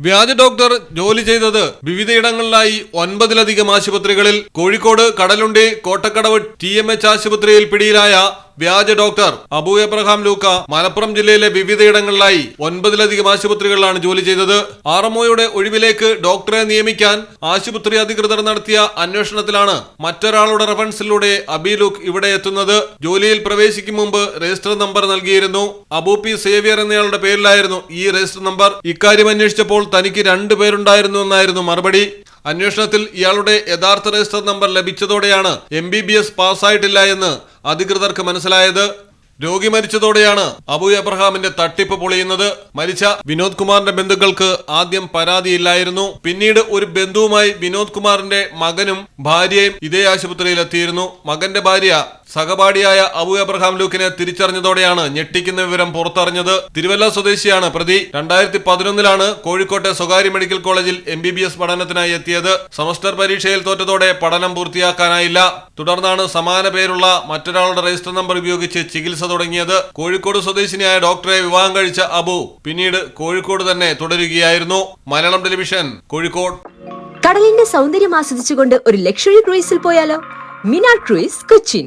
വ്യാജ ഡോക്ടർ ജോലി ചെയ്തത് വിവിധയിടങ്ങളിലായി ഒൻപതിലധികം ആശുപത്രികളിൽ. Kozhikode Kadalundi Kottakkadavu T M H ആശുപത്രിയിൽ പിടിയിലായ വ്യാജ ഡോക്ടർ അബു എബ്രഹാം ലൂക്ക മലപ്പുറം ജില്ലയിലെ വിവിധയിടങ്ങളിലായി ഒൻപതിലധികം ആശുപത്രികളിലാണ് ജോലി ചെയ്തത്. ആർഎംഒയുടെ ഒഴിവിലേക്ക് ഡോക്ടറെ നിയമിക്കാൻ ആശുപത്രി അധികൃതർ നടത്തിയ അന്വേഷണത്തിലാണ് മറ്റൊരാളുടെ റഫറൻസിലൂടെ അബി ലൂക്ക് ഇവിടെ എത്തുന്നത്. ജോലിയിൽ പ്രവേശിക്കും മുമ്പ് രജിസ്റ്റർ നമ്പർ നൽകിയിരുന്നു. അബു പി സേവിയർ എന്നയാളുടെ പേരിലായിരുന്നു ഈ രജിസ്റ്റർ നമ്പർ. ഇക്കാര്യം അന്വേഷിച്ചപ്പോൾ തനിക്ക് രണ്ടു പേരുണ്ടായിരുന്നു എന്നായിരുന്നു മറുപടി. അന്വേഷണത്തിൽ ഇയാളുടെ യഥാർത്ഥ രജിസ്റ്റർ നമ്പർ ലഭിച്ചതോടെയാണ് എം ബി ബി എസ് പാസ്സായിട്ടില്ല എന്ന് അധികൃതർക്ക് മനസ്സിലായത്? രോഗി മരിച്ചതോടെയാണ് അബു എബ്രഹാമിന്റെ തട്ടിപ്പ് പൊളിയുന്നത്. മരിച്ച വിനോദ് കുമാറിന്റെ ബന്ധുക്കൾക്ക് ആദ്യം പരാതിയില്ലായിരുന്നു. പിന്നീട് ഒരു ബന്ധുവുമായി വിനോദ് കുമാറിന്റെ മകനും ഭാര്യയും ഇതേ ആശുപത്രിയിൽ എത്തിയിരുന്നു മകന്റെ ഭാര്യ സഹപാഠിയായ അബു എബ്രഹാം ലൂക്കിനെ തിരിച്ചറിഞ്ഞതോടെയാണ് ഞെട്ടിക്കുന്ന വിവരം പുറത്തറിഞ്ഞത്. തിരുവല്ല സ്വദേശിയാണ് പ്രതി. രണ്ടായിരത്തി പതിനൊന്നിലാണ് കോഴിക്കോട്ടെ സ്വകാര്യ മെഡിക്കൽ കോളേജിൽ എം ബി ബി എസ് പഠനത്തിനായി എത്തിയത്. സെമസ്റ്റർ പരീക്ഷയിൽ തോറ്റതോടെ പഠനം പൂർത്തിയാക്കാനായില്ല. തുടർന്നാണ് സമാന പേരുള്ള മറ്റൊരാളുടെ രജിസ്റ്റർ നമ്പർ ഉപയോഗിച്ച് ചികിത്സ തുടങ്ങിയത്. കോഴിക്കോട് സ്വദേശിനിയായ ഡോക്ടറെ വിവാഹം കഴിച്ച അബു പിന്നീട് കോഴിക്കോട് തന്നെ തുടരുകയായിരുന്നു. മലയാളം ടെലിവിഷൻ കോഴിക്കോട്. കടലിന്റെ സൗന്ദര്യം ആസ്വദിച്ചുകൊണ്ട് ഒരു ലക്ഷറി ക്രൂയിസിൽ പോയാലോ? മിനാ ക്രൂയിസ് കൊച്ചിൻ.